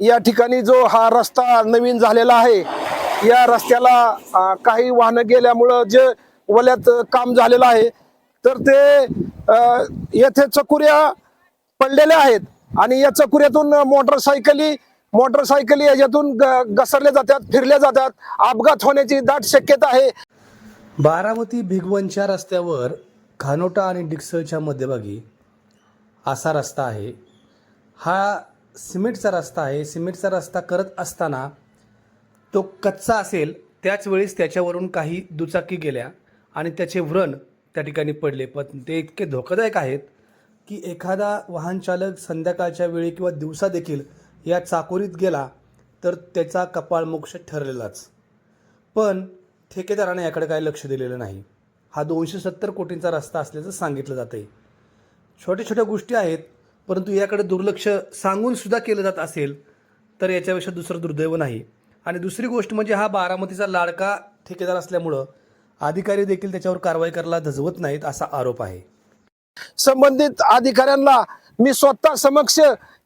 या ठिकाणी जो हा रस्ता नवीन झालेला आहे या रस्त्याला काही वाहनं गेल्यामुळं जे वल्यात काम झालेलं आहे तर ते येथे चकुऱ्या पडलेल्या आहेत. आणि या चकुऱ्यातून मोटरसायकली मोटरसायकली याच्यातून ग- घसरल्या जातात फिरल्या जातात. अपघात होण्याची दाट शक्यता आहे. बारामती भिगवनच्या रस्त्यावर खानोटा आणि डिक्सलच्या मध्यभागी असा रस्ता आहे. हा सिमेंटचा रस्ता आहे सिमेंटचा रस्ता करत असताना तो कच्चा असेल त्याच वेळेस त्याच्यावरून काही दुचाकी गेल्या आणि त्याचे व्रण त्या ठिकाणी पडले. पण ते इतके धोकादायक आहेत की एखादा वाहनचालक संध्याकाळच्या वेळी किंवा दिवसा देखील या चाकोरीत गेला तर त्याचा कपाळ मोक्ष ठरलेलाच. पण ठेकेदाराने याकडे काही लक्ष दिलेलं नाही. हा दोनशे सत्तर कोटींचा रस्ता असल्याचं सांगितलं जातं आहे छोट्या छोट्या गोष्टी आहेत परंतु याकडे दुर्लक्ष सांगून सुद्धा केलं जात असेल तर याच्यापेक्षा दुसरं दुर्दैव नाही. आणि दुसरी गोष्ट म्हणजे हा बारामतीचा लाडका ठेकेदार असल्यामुळं अधिकारी देखील त्याच्यावर कारवाई करायला धजवत नाहीत असा आरोप आहे. संबंधित अधिकाऱ्यांना मी स्वतः समक्ष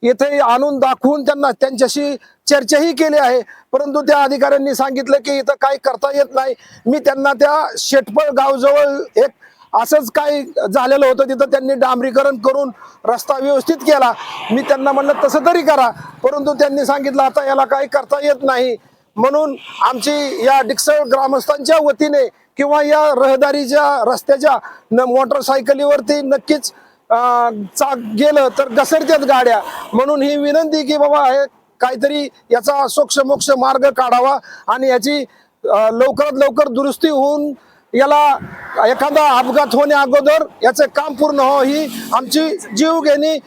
येथे आणून दाखवून त्यांना त्यांच्याशी चर्चाही केली आहे. परंतु त्या अधिकाऱ्यांनी सांगितलं की इथं काही करता येत नाही. मी त्यांना त्या शेटपळ गावजवळ एक असंच काही झालेलं होतं तिथं त्यांनी डांबरीकरण करून रस्ता व्यवस्थित केला. मी त्यांना म्हणलं तसं तरी करा. परंतु त्यांनी सांगितलं आता याला काही करता येत नाही. म्हणून आमची या डिक्सळ ग्रामस्थांच्या वतीने किंवा या रहदारीच्या रस्त्याच्या न मोटरसायकलीवरती नक्कीच चाक गेलं तर घसरत्यात गाड्या. म्हणून ही विनंती की बाबा हे काहीतरी याचा सोक्ष मोक्ष मार्ग काढावा आणि याची लवकरात लवकर दुरुस्ती होऊन याला एखादा अपघात होण्या अगोदर याचे काम पूर्ण हो ही आमची जीवघेणी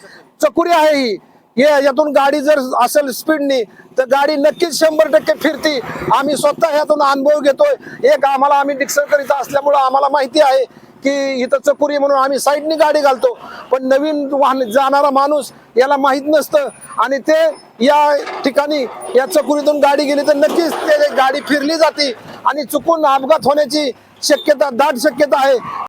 चकुरी आहे ही. हे यातून गाडी जर असेल स्पीडनी तर गाडी नक्कीच शंभर टक्के फिरती. आम्ही स्वतः ह्यातून अनुभव घेतोय. एक आम्हाला आम्ही डिक्सन करीत असल्यामुळं आम्हाला माहिती आहे की इथं चकुरी म्हणून आम्ही साईडनी गाडी घालतो. पण नवीन वाहन जाणारा माणूस याला माहीत नसतं. आणि ते या ठिकाणी या चकुरीतून गाडी गेली तर नक्कीच ते गाडी फिरली जाते. आणि चुकून अपघात होण्याची शक्यता दाट शक्यता आहे.